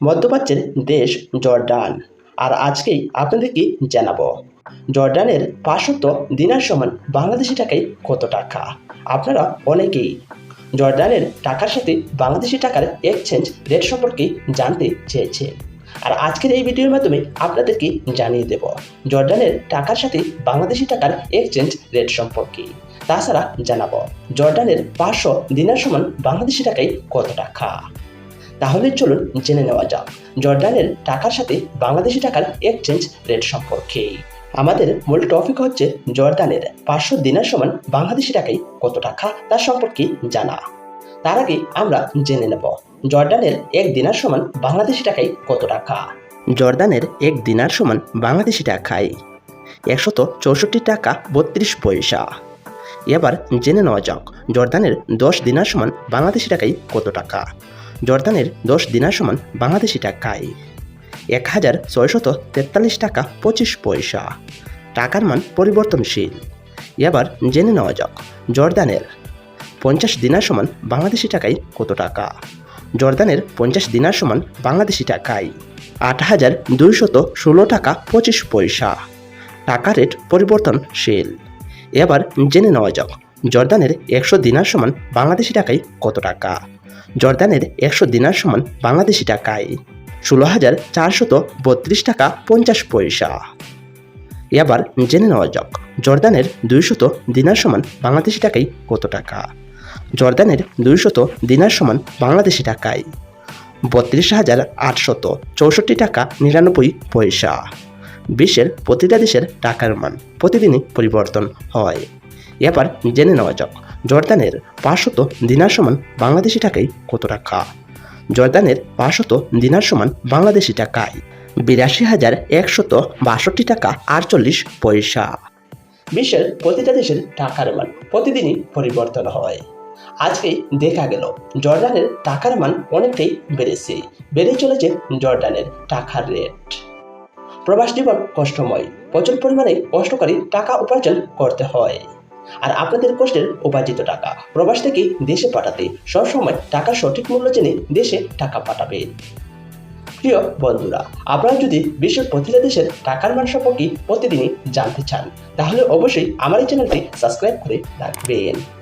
মধ্যপ্রাচ্যের দেশ জর্ডান। আর আজকেই আপনাদেরকে জানাব, জর্ডানের পাঁচশত দিনার সমান বাংলাদেশি টাকায় কত টাকা? আপনারা অনেকেই জর্ডানের টাকার সাথে বাংলাদেশি টাকার এক্সচেঞ্জ রেট সম্পর্কে জানতে চেয়েছে আর আজকের এই ভিডিওর মাধ্যমে আপনাদেরকে জানিয়ে দেব, জর্ডানের টাকার সাথে বাংলাদেশি টাকার এক্সচেঞ্জ রেট সম্পর্কে। তাছাড়া জানাব, জর্ডানের পাঁচশো দিনার সমান বাংলাদেশি টাকায় কত টাকা? তাহলে চলুন জেনে নেওয়া যাক। জর্ডানের টাকার সাথে বাংলাদেশি টাকার এক্সচেঞ্জ রেট সম্পর্কে। আমাদের মূল টপিক হচ্ছে জর্দানের পাঁচশো দিনার সমান বাংলাদেশি টাকায় কত টাকা তার সম্পর্কে জানা। তার আগে আমরা জেনে নেব, জর্ডানের এক দিনার সমান বাংলাদেশি টাকায় কত টাকা? জর্দানের এক দিনার সমান বাংলাদেশি টাকায় একশত চৌষট্টি টাকা বত্রিশ পয়সা। এবার জেনে নেওয়া যাক, জর্দানের দশ দিনার সমান বাংলাদেশি টাকায় কত টাকা? জর্দানের দশ দিনার সমান বাংলাদেশি টাকায় এক হাজার ছয়শত তেতাল্লিশ টাকা পঁচিশ পয়সা। টাকার মান পরিবর্তনশীল। এবার জেনে নেওয়া যাক, জর্দানের পঞ্চাশ দিনার সমান বাংলাদেশি টাকায় কত টাকা? জর্দানের পঞ্চাশ দিনার সমান বাংলাদেশি টাকায় আট হাজার দুইশত ষোলো টাকা পঁচিশ পয়সা। টাকা রেট পরিবর্তনশীল। এবার জেনে নেওয়া যাক, জর্দানের একশো দিনার সমান বাংলাদেশি টাকায় কত টাকা? জর্দানের একশো দিনার সমান বাংলাদেশি টাকায় ষোলো হাজার চারশত বত্রিশ টাকা পঞ্চাশ পয়সা। এবার জেনে নেওয়া যাক, জর্দানের দুইশত দিনার সমান বাংলাদেশি টাকায় কত টাকা? জর্দানের দুইশত দিনার সমান বাংলাদেশি টাকায় বত্রিশ হাজার আটশত চৌষট্টি টাকা নিরানব্বই পয়সা। বিশ্বের প্রতিটা দেশের টাকার মান প্রতিদিনই পরিবর্তন হয়। এবার জেনে নেওয়া যাক, জর্দানের পাঁচশত দিনার সমান বাংলাদেশি টাকায় কত টাকা? জর্দানের পাঁচশত দিনার সমান বাংলাদেশি টাকায় বিরাশি হাজার একশত বাষট্টি টাকা আটচল্লিশ পয়সা। বিশ্বের প্রতিটা দেশের টাকার মান প্রতিদিনই পরিবর্তন হয়। আজকে দেখা গেল জর্ডানের টাকার মান অনেকটাই বেড়েছে বেড়ে চলেছে জর্ডানের টাকার রেট। প্রবাস জীবন কষ্টময়। প্রচুর পরিমাণে কষ্ট করে টাকা উপার্জন করতে হয়। আর আপনাদের কষ্টের উপার্জিত টাকা। প্রবাস থেকে দেশে পাঠাতে সবসময় টাকার সঠিক মূল্য জেনে দেশে টাকা পাঠাবেন। প্রিয় বন্ধুরা, আপনারা যদি বিশ্বের প্রতিটা দেশের টাকার মান সম্পর্কে প্রতিদিনই জানতে চান, তাহলে অবশ্যই আমার এই চ্যানেলটি সাবস্ক্রাইব করে রাখবেন।